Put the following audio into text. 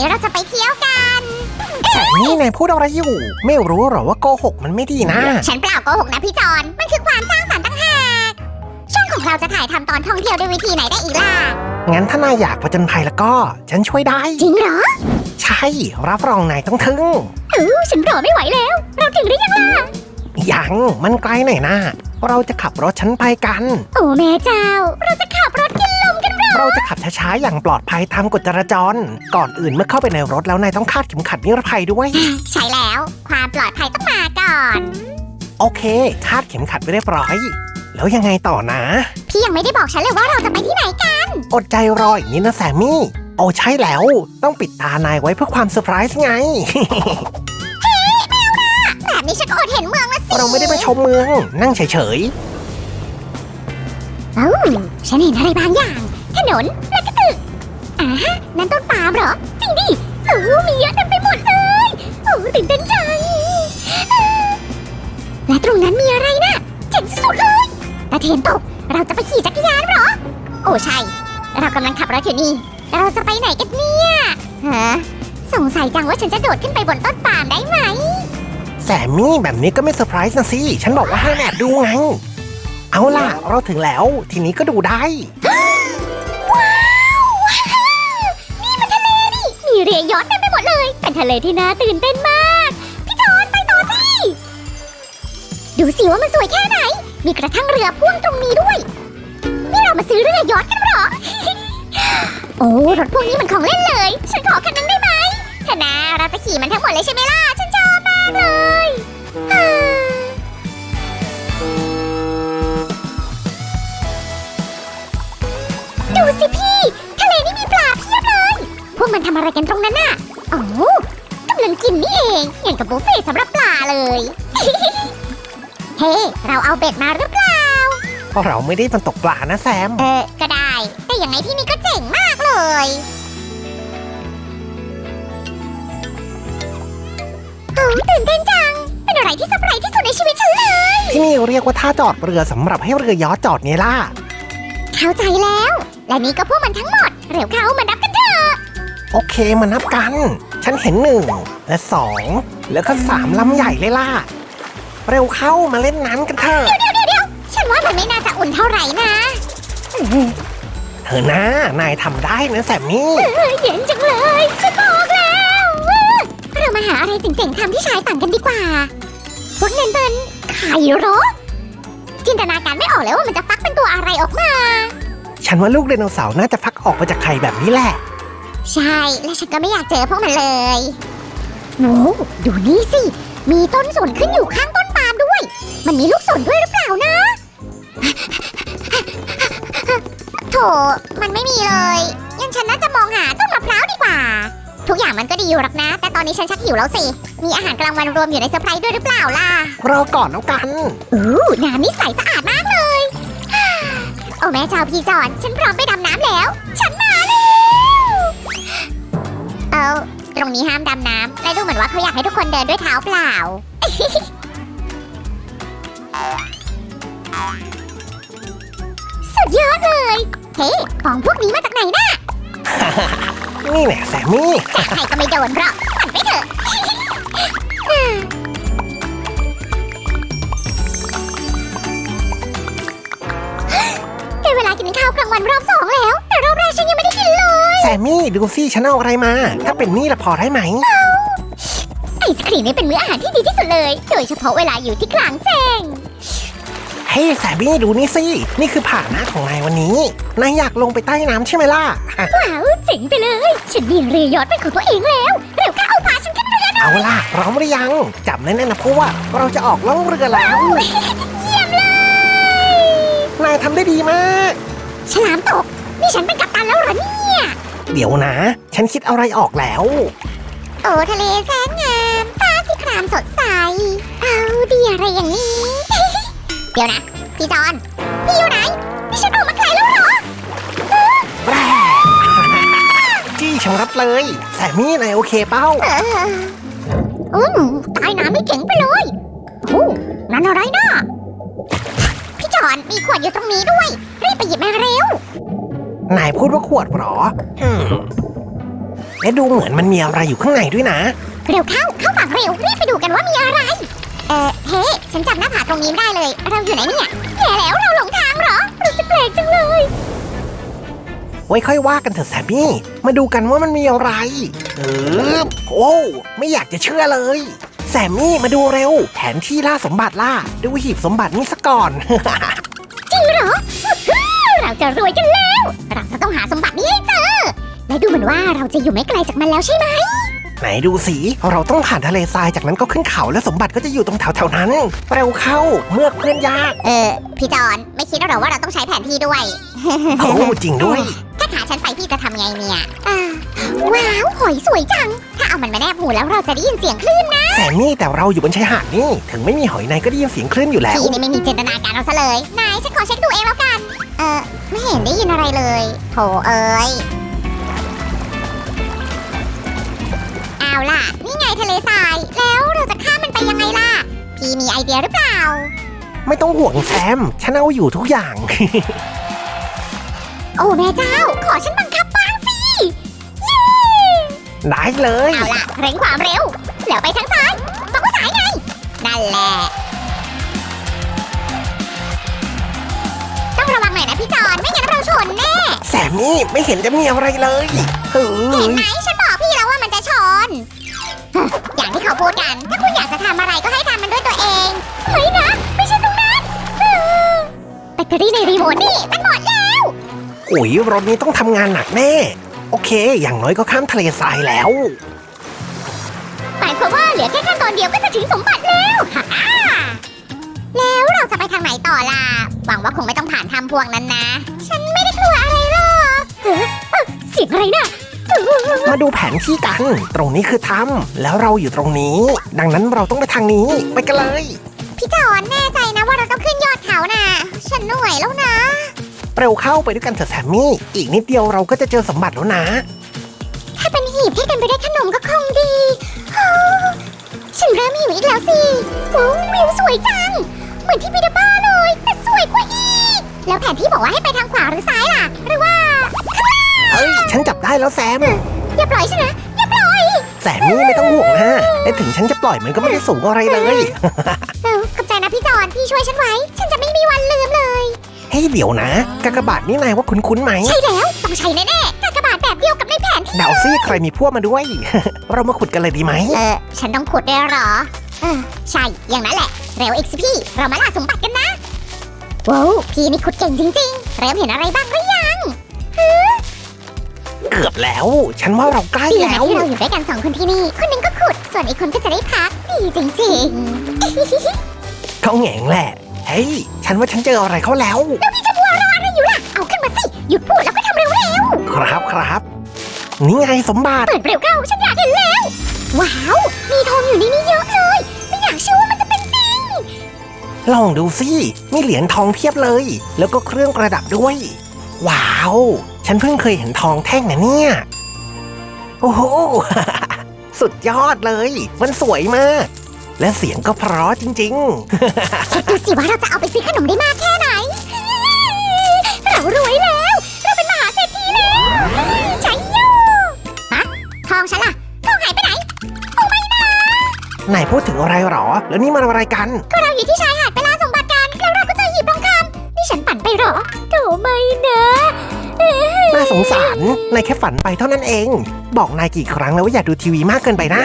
นี้เราจะไปเที่ยวกัน แต่นี่นายพูดอะไรอยู่ ไม่รู้หรอว่าโกหกมันไม่ดีนะ ฉันเปล่าโกหกนะพี่จอน มันคือความสร้างสรรค์ต่างหากช่องของเราจะถ่ายทำตอนท่องเที่ยวด้วยวิธีไหนได้อีกล่ะ งั้นถ้านายอยากผจญภัยแล้วก็ ฉันช่วยได้ จริงเหรอใช่ รับรองนายต้องทึ่งอู้ฉันรอไม่ไหวแล้ว เราถึงหรือยังล่ะ ยังมันไกลหน่อยนะ เราจะขับรถฉันไปกัน โอ้แม่เจ้า เราจะขับรถกินลมกัน เหรอเราจะขับช้าๆ อย่างปลอดภัยตามกฎจราจร ก่อนอื่นเมื่อเข้าไปในรถแล้วนายต้องคาดเข็มขัดนิรภัยด้วย ใช่แล้ว ความปลอดภัยต้องมาก่อน โอเค คาดเข็มขัดไปเรียบร้อย แล้วยังไงต่อนะ พี่ยังไม่ได้บอกฉันเลยว่าเราจะไปที่ไหนกัน อดใจรออีกนิดนะแซมมี่ โอ้ใช่แล้ว ต้องปิดตานายไว้เพื่อความเซอร์ไพรส์ไงแบบนี้ฉันก็อดเห็นเมืองละสิเราไม่ได้มาชมเมือง นั่งเฉยเอ้าฉันเห็นอะไรบางอย่าง ถนนและก็ตึกอ่าฮะนั่นต้นปาล์มเหรอ จริงดิโอ้มีเยอะเต็มไปหมดเลยโอ้ตื่นเต้นจังอ่าและตรงนั้นมีอะไรนะเจ๋งสุดๆเลยตะเทนตก เราจะไปขี่จักรยานเหรอ โอ้ใช่ เรากำลังขับรถอยู่นี่เราจะไปไหนกันเนี่ยฮะสงสัยจังว่าฉันจะโดดขึ้นไปบนต้นปาล์มได้ไหมแซมมี่แบบนี้ก็ไม่เซอร์ไพรส์นะสิ ฉันบอกว่าให้แอบดูไง เอาล่ะ เราถึงแล้ว ทีนี้ก็ดูได้ว้ เรือยอชต์เต็มไปหมดเลย เป็นทะเลที่น่าตื่นเต้นมาก พี่จอนไปต่อสิ ดูสิว่ามันสวยแค่ไหน มีกระทั่งเรือพ่วงตรงนี้ด้วย นี่เรามาซื้อเรือยอชต์กันหรอ โอ้รถพวกนี้มันของเล่นเลย ฉันขอคันนั้นได้ไหมเถอนะเราจะขี่มันทั้งหมดเลยใช่ไหมล่ะ ฉันชอบมากเลย มันทำอะไรกันตรงนั้นน่ะโอ้กำลังกินนี่เอง อย่างกับบุฟเฟ่ต์สำหรับปลาเลย เฮ้ เราเอาเบ็ดมาหรือเปล่า เพราะเราไม่ได้มันตกปลานะแซม เออ ก็ได้ แต่ยังไงที่นี่ก็เจ๋งมากเลย โอ้ตื่นเต้นจัง เป็นอะไรที่เซอร์ไพรส์ที่สุดในชีวิตฉันเลย ที่นี่เรียกว่าท่าจอดเรือสำหรับให้เรือยอชต์จอดเนี่ยล่ะ เข้าใจแล้ว และนี่ก็พวกมันทั้งหมด เร็วเข้ามานับกันเถอะ โอเคมานับกัน ฉันเห็นหนึ่งและสองแล้วก็สามลำใหญ่เลยล่ะ เร็วเข้ามาเล่นน้ำกันเถอะเดี๋ยวเดี๋ยวเดี๋ยวฉันว่ามันไม่น่าจะอุ่นเท่าไหร่นะเออเธอนะนายทำได้นะแซมมี่เออเย็นจังเลยฉันบอกแล้วเออเรามาหาอะไรเจ๋งๆทำที่ชายฝั่งกันดีกว่า พวกนั้นเป็นไข่เหรอจินตนาการไม่ออกเลยว่ามันจะฟักเป็นตัวอะไรออกมา ฉันว่าลูกไดโนเสาร์น่าจะฟักออกมาจากไข่แบบนี้แหละ ใช่ และฉันก็ไม่อยากเจอพวกมันเลยโอ้ดูนี่สิ มีต้นสนขึ้นอยู่ข้างต้นปาล์มด้วย มันมีลูกสนด้วยหรือเปล่านะ โถ มันไม่มีเลยงั้นฉันน่าจะมองหาต้นมะพร้าวดีกว่า ทุกอย่างมันก็ดีอยู่หรอกนะ แต่ตอนนี้ฉันชักหิวแล้วสิ มีอาหารกลางวันรวมอยู่ในเซอร์ไพรส์ด้วยหรือเปล่าล่ะ รอก่อนแล้วกันอู้น้ำนี่ใสสะอาดมากเลย โอ้แม่เจ้าพี่จอน ฉันพร้อมไปดำน้ำแล้ว ฉันมาแล้วเอา รงนี้ห้ามดำน้ำและดูเหมือนว่าเขาอยากให้ทุกคนเดินด้วยเท้าเปล่า สุดยอดเลย เฮ้ ของพวกนี้มาจากไหนนะนี่แหละแซมมี่จากใครก็ไม่โดนหรอกมันไปเถอะ ดูสิฉันเอาอะไรมา ถ้าเป็นนี่ละพอได้ไหม ไอศครีมนี่เป็นมื้ออาหารที่ดีที่สุดเลย โดยเฉพาะเวลาอยู่ที่กลางแจ้ง เฮ้ยแซมมี่ดูนี่สิ นี่คือผ่าหนะของนายวันนี้ นายอยากลงไปใต้น้ำใช่ไหมล่ะ ว้าวเจ๋งไปเลย ฉันมีเรือยอชต์เป็นของตัวเองแล้ว เร็วเข้าเอาพาฉันขึ้นเรือหน่อยเอาล่ะพร้อมหรือยังจับแน่นๆนะเพราะว่าเราจะออกล่องเรือแล้ว เยี่ยมเลย นายทำได้ดีมาก ฉลามตก นี่ฉันเป็นกัปตันแล้วเหรอเนี่ย เดี๋ยวนะ ฉันคิดอะไรออกแล้ว โอ้ทะเลแสนงามฟ้าสีครามสดใส เอาดีอะไรอย่างนี้ เดี๋ยวนะ พี่จอน พี่อยู่ไหนนี่ฉันออกมาไกลแล้วเหรอแร่จี้ชะมัดเลย แซมมี่นายโอเคเป้า เอออืมใต้น้ำไม่เจ๋งไปเลยโอ้นั่นอะไรนะพี่จอนมีขวดอยู่ตรงนี้ด้วย รีบไปหยิบมาเร็ว นายพูดว่าขวดเหรออืมและดูเหมือนมันมีอะไรอยู่ข้างในด้วยนะ เร็วเข้า เข้าฝั่งเร็ว รีบไปดูกันว่ามีอะไร เออเฮ้ฉันจำหน้าผาตรงนี้ไม่ได้เลย เราอยู่ไหนเนี่ยแย่แล้วเราหลงทางเหรอ รู้สึกแปลกจังเลย ไว้ค่อยว่ากันเถอะแซมมี่ มาดูกันว่ามันมีอะไรเออโอ้ไม่อยากจะเชื่อเลย แซมมี่มาดูเร็ว แผนที่ล่าสมบัติล่าดูหีบสมบัตินี่ซะก่อน จริงเหรออื้อ เราจะรวยกันแล้ว เราจะต้องหาสมบัตินี้ให้เจอ และดูเหมือนว่าเราจะอยู่ไม่ไกลจากมันแล้วใช่ไหม ไหนดูสิ เราต้องผ่านทะเลทรายจากนั้นก็ขึ้นเขาและสมบัติก็จะอยู่ตรงแถวๆนั้น เร็วเข้าเมื่อกเพื่อนยาก เออ พี่จอน ไม่คิดหรอว่าเราต้องใช้แผนที่ด้วย โอ้จริงด้วยถ้าขาฉันไปพี่จะทำไงเนี่ยอ่าว้าวหอยสวยจัง ถ้าเอามันมาแนบหูแล้วเราจะได้ยินเสียงคลื่นนะแซมมี่แต่เราอยู่บนชายหาดนี่ ถึงไม่มีหอยในก็ได้ยินเสียงคลื่นอยู่แล้ว พี่นี่ไม่มีจินตนาการเอาซะเลยนายฉันขอเช็คดูเองแล้วกัน เออไม่เห็นได้ยินอะไรเลยโถเอ้ยเอาล่ะ นี่ไงทะเลทราย แล้วเราจะข้ามมันไปยังไงล่ะ พี่มีไอเดียหรือเปล่า ไม่ต้องห่วงแซม ฉันเอาอยู่ทุกอย่าง โอ้แม่เจ้า ขอฉันบังคับบ้างสิเย้ได้เลย เอาล่ะ เร่งความเร็ว แล้วไปทางซ้ายบอกว่าซ้ายไง นั่นแหละ ต้องระวังหน่อยนะพี่จอน ไม่งั้นเราชนแน่แซมมี่ไม่เห็นจะมีอะไรเลยเฮ้เห็นยไหมฉันบอกพี่แล้วว่ามันจะชนเฮ้ยอย่างที่เขาพูดกัน ถ้าคุณอยากจะทำอะไรก็ให้ทำมันด้วยตัวเอง เฮ้ยนะ ไม่ใช่ตรงนั้นเออแบตเตอรี่ในรีโมทนี่มันหมดแล้ว อุ๋ยรถนี้ต้องทำงานหนักแน่ โอเค อย่างน้อยก็ข้ามทะเลทรายแล้ว หมายความว่าเหลือแค่ขั้นตอนเดียวก็จะถึงสมบัติแล้วฮ่าฮ่าแล้วเราจะไปทางไหนต่อล่ะ หวังว่าคงไม่ต้องผ่านถ้ำพวกนั้นนะ ฉันไม่ได้กลัวอะไรหรอกเฮ้ยเอ้ยเสียงอะไรน่ะเออมาดูแผนที่กัน ตรงนี้คือถ้ำแล้วเราอยู่ตรงนี้ ดังนั้นเราต้องไปทางนี้ ไปกันเลย พี่จอนแน่ใจนะว่าเราต้องขึ้นยอดเขาน่ะฉันเหนื่อยแล้วนะ เร็วเข้าไปด้วยกันเถอะแซมมี่ อีกนิดเดียวเราก็จะเจอสมบัติแล้วนะ ถ้าเป็นหีบที่เต็มไปด้วยขนมก็คงดีโอ้ฉันเริ่มหิวอีกแล้วสิโอ้วิวสวยจัง เหมือนที่พีเดอร์บ้าเลย แต่สวยกว่าอีก แล้วแผนที่บอกว่าให้ไปทางขวาหรือซ้ายล่ะ หรือว่าข้างล่างเฮ้ย ฉันจับได้แล้วแซม อย่าปล่อยฉันนะอย่าปล่อยแซมมี่ไม่ต้องห่วงนะและถึงฉันจะปล่อยมันก็ไม่ได้สูงอะไรเลย เออขอบใจนะพี่จอนพี่ช่วยฉันไว้ ฉันจะไม่มีวันลืมเลย เฮ้ยเดี๋ยวนะกากบาทนี่นายว่าคุ้นๆไหม ใช่แล้ว ต้องใช้แน่ๆกากบาทแบบเดียวกับในแผนที่เดาซี่ใครมีพวกมาด้วย เรามาขุดกันเลยดีไหม เออ ฉันต้องขุดด้วยเหรอ เออ ใช่ อย่างนั้นแหละ เร็วเอ็กซ์พี่ เรามาล่าสมบัติกันนะ ว้าว พี่นี่ขุดเก่งจริงๆ เริ่มเห็นอะไรบ้างหรือยังเกือบแล้ว ฉันว่าเราใกล้ดีนะแล้วที่เราอยู่ด้วยกันสองคนที่นี่ คนหนึงก็ขุด ส่วนอีกคนก็จะได้พัก ดีจริงเขาแหงแหละ เฮ้ย ฉันว่าฉันเจออะไรเขาแล้วๆแล้วพี่จะมัวรออะไรอยู่ล่ะ เอาขึ้นมาสิ หยุดพูดแล้วก็ทำเร็วครับครับ นี่ไงสมบัๆ ติ เปิดเร็วเข้าฉันอยากเห็นแล้ว ว้าว มีทองอยู่ในนี้เยอะเลย ไม่อยากเชื่อว่ามันจะเป็นจริง ลองดูสิมีเหรียญทองเพียบเลย แล้วก็เครื่องประดับด้วย ว้าว ฉันเพิ่งเคยเห็นทองแท่งนะเนี่ย โอ้โห สุดยอดเลย มันสวยมาก และเสียงก็เพราะจริงเช็คดูสิว่าเราจะเอาไปซื้อขนมได้มากแค่ไหน เรารวยแล้ว เราเป็นมหาเศรษฐีแล้วใช่โยฮะทองฉันล่ะทองหายไปไหนโอ้ไม่นะๆนายพูดถึงอะไรหรอ แล้วนี่มันอะไรกัน ก็เราอยู่ที่ชายหาดไปล่าสมบัติกันแล้วเราก็เจอหีบทองคำนี่ฉันปั่นไปเหรอโถไม่นะเอ้ยน่าสงสารนายแค่ฝันไปเท่านั้นเอง บอกนายกี่ครั้งแล้วว่าอย่าดูทีวีมากเกินไปนะ